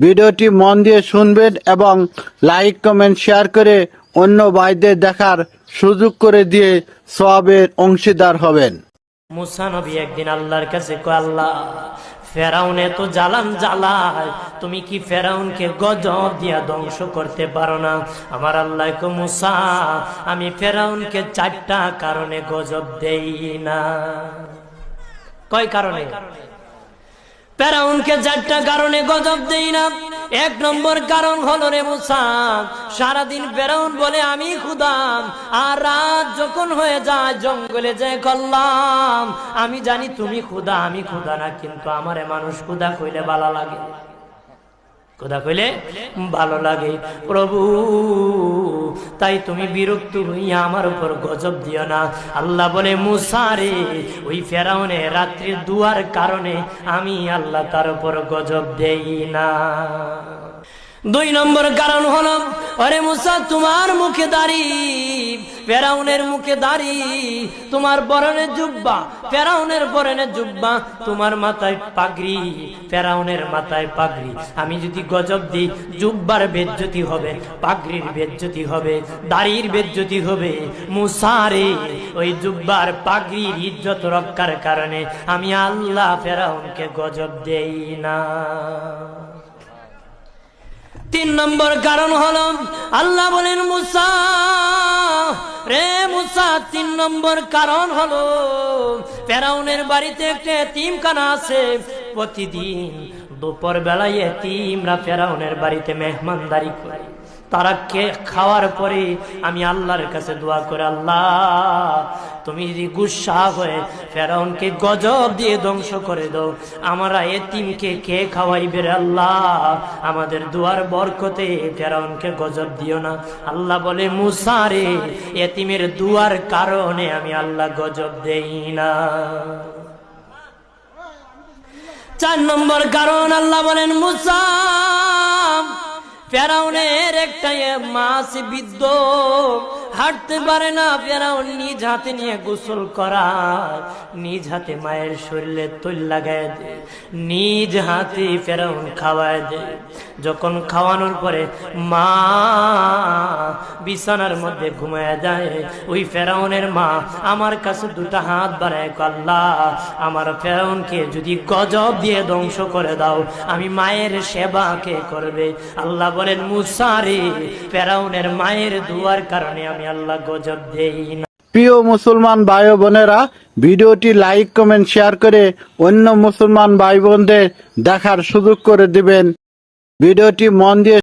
ভিডিওটি মন দিয়ে শুনবেন এবং লাইক, কমেন্ট, শেয়ার করে অন্য ভাইদের দেখার সুযোগ করে দিয়ে সবের অংশীদার হবেন। মুসা নবী একদিন আল্লাহর কাছে আল্লাহ, ফেরাউনে তো জ্বালান জ্বালায়। তুমি কি ফেরাউনকে গজব দিয়া ধ্বংস করতে পারো না? আমার আল্লাহ মুসা, আমি ফেরাউনকে চারটা কারণে গজব দেই না। কয় কারণে? ফেরাউনকে চারটা কারণে গজব দেই না। এক নম্বর কারণ হলো রে মুসা, সারাদিন বেরাউন বলে, আমি খুদাম আর রাত যখন হয়ে যায়, জঙ্গলে যায় করলাম, আমি জানি তুমি খুদা, আমি খুদা না, কিন্তু আমার মানুষ খুদা কইলে বালা লাগে। খুদা কইলে ভালো লাগে। প্রভু, তাই তুমি বিরক্ত হইয়া আমার উপর গজব দিও না। আল্লাহ বলে মুসারে ওই ফেরাউনে রাত্রি দুয়ার কারণে আমি আল্লাহ তার উপর গজব দেই না। দুই নম্বর কারণ হলো অরে মুসা, তোমার মুখে দাড়ি, ফেরাউনের মুখে দাড়ি, তোমার বরণের জুব্বা, ফেরাউনের বরণের জুব্বা, তোমার মাথায় পাগড়ি, ফেরাউনের মাথায় পাগড়ি। আমি যদি গজব দিই, জুব্বার বেজ্জতি হবে, পাগড়ির বেজ্জতি হবে, দাড়ির বেজ্জতি হবে মুসারে ওই জুব্বার পাগড়ির ইজ্জত রক্ষার কারণে আমি আল্লাহ ফেরাউনকে গজব দেই না। তিন নম্বর কারণ হল, আল্লাহ বলেন, মুসা, রে মুসা, তিন নম্বর কারণ হলো প্যারাউনের বাড়িতে একটা এতিমখানা আছে। প্রতিদিন দুপুর বেলায় এতিমরা প্যারাউনের বাড়িতে মেহমানদারি করে। তারা কে খাওয়ার পরে আমি আল্লাহর কাছে দোয়া করে, আল্লাহ, তুমি যদি গুসা হয়ে ফেরাউনকে গজব দিয়ে ধ্বংস করে দাও, আমরা এতিমকে কে খাওয়াইবে রে আল্লাহ? আমাদের দুয়ার বরকতে ফেরাউনকে গজব দিও না। আল্লাহ বলে মুসারে এতিমের দুয়ার কারণে আমি আল্লাহ গজব দেই না। চার নম্বর কারণ আল্লাহ বলেন, মুসা ফেরাউনের একটা মাছ বিদ্ধ হাঁটতে পারে না ফেরাউন নিজ হাতে নিয়ে গোসল করা নিজ হাতে মায়ের শরীরে তৈল লাগায় দে, নিজ হাতে ফেরাউন খাওয়ায় দে। যখন খাওয়ানোর পরে মা বিছানার মধ্যে ঘুমায় যায়, ওই ফেরাউনের মা আমার কাছে দুটা হাত বাড়ায় আল্লাহ, আমার ফেরাউনকে যদি গজব দিয়ে ধ্বংস করে দাও, আমি মায়ের সেবা কে করবে? আল্লাহ বলেন মুসারে ফেরাউনের মায়ের দুয়ার কারণে আমি আল্লাহ গজব দেই না। প্রিয় মুসলমান ভাই বোনেরা, ভিডিওটি লাইক, কমেন্ট, শেয়ার করে অন্য মুসলমান ভাই বোনদের দেখার সুযোগ করে দিবেন। ভিডিওটি মন দিয়ে